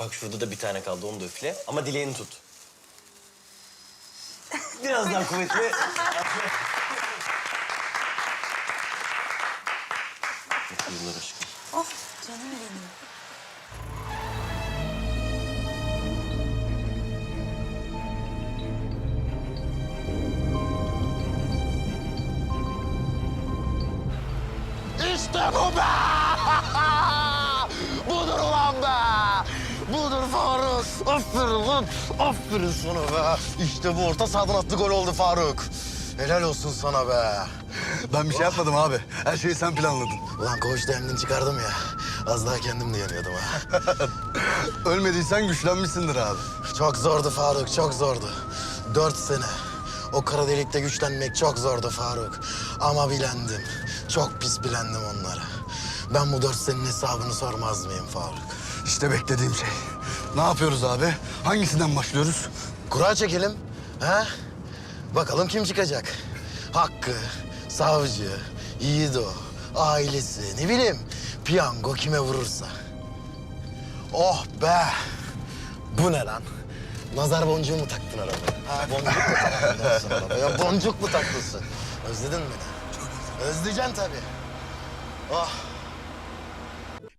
Bak şurada da bir tane kaldı onu da üfle. Ama dileğini tut. Biraz daha kuvvetli. Mutlu yıllar aşkım. Oh canım benim. İşte bu be! Faruk. Aferin lan. Aferin sana be. İşte bu orta sahadan attı gol oldu Faruk. Helal olsun sana be. Ben bir şey yapmadım abi. Her şeyi sen planladın. Ulan koğuşta emdin çıkardım ya. Az daha kendim de yanıyordum ha. Ölmediysen güçlenmişsindir abi. Çok zordu Faruk, çok zordu. Dört sene. O kara delikte güçlenmek çok zordu Faruk. Ama bilendim. Çok pis bilendim onlara. Ben bu dört senenin hesabını sormaz mıyım Faruk? İşte beklediğim şey. Ne yapıyoruz abi? Hangisinden başlıyoruz? Kura çekelim. Ha? Bakalım kim çıkacak? Hakkı, Savcı, Yiğido, ailesi, ne bileyim. Piyango kime vurursa. Oh be! Bu ne lan? Nazar boncuğu mu taktın arabaya? Ha, boncuk mu taktın arabaya? Boncuk mu taktın? Özledin mi? Çok Özleyeceksin tabii. Oh!